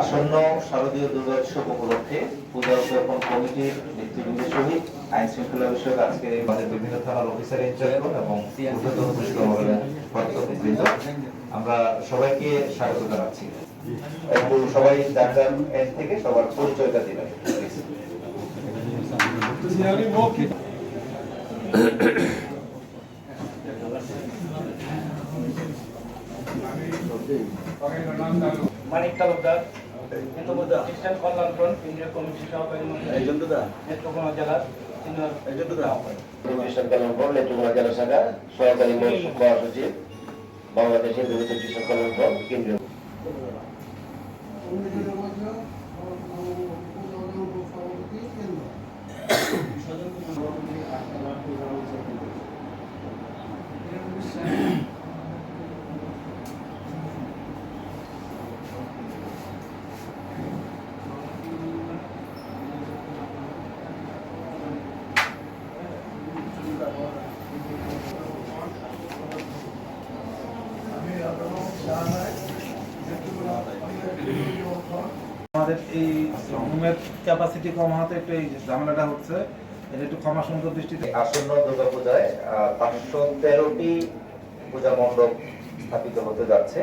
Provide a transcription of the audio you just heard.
আসন্ন শারদীয় দুর্গোৎসব উপলক্ষে পূজা উদযাপন কমিটির নেতৃবৃন্দের সহিত আইন শৃঙ্খলা বিষয়ক আজকে আমাদের বিভিন্ন থানার অফিসার ইনচার্জ এবং আমরা সবাইকে স্বাগত জানাচ্ছি। একটু সবাই যার যার end থেকে সবার পরিচয়টা দিবেন মানিক তালুকদার। খ্রিস্টান কল্যাণ ফ্রন্ট কেন্দ্রীয় কমিটির সহকারী মন্ত্রী। নেত্রকোনা জেলার সিনিয়র খ্রিস্টান কল্যাণ ফ্রন্ট নেত্রকোনা জেলা শাখা সহকারী মহাসচিব বাংলাদেশ হিন্দু খ্রিস্টান কল্যাণ ফ্রন্ট কেন্দ্রীয়। আমাদের এই রুমের ক্যাপাসিটি কম হতে একটু এই ঝামেলাটা হচ্ছে, এটা একটু ক্ষমা সুন্দর দৃষ্টিতে আসন্ন দুর্গা পূজায় পাঁচশো তেরোটি পূজা মণ্ডপ স্থাপিত হতে যাচ্ছে।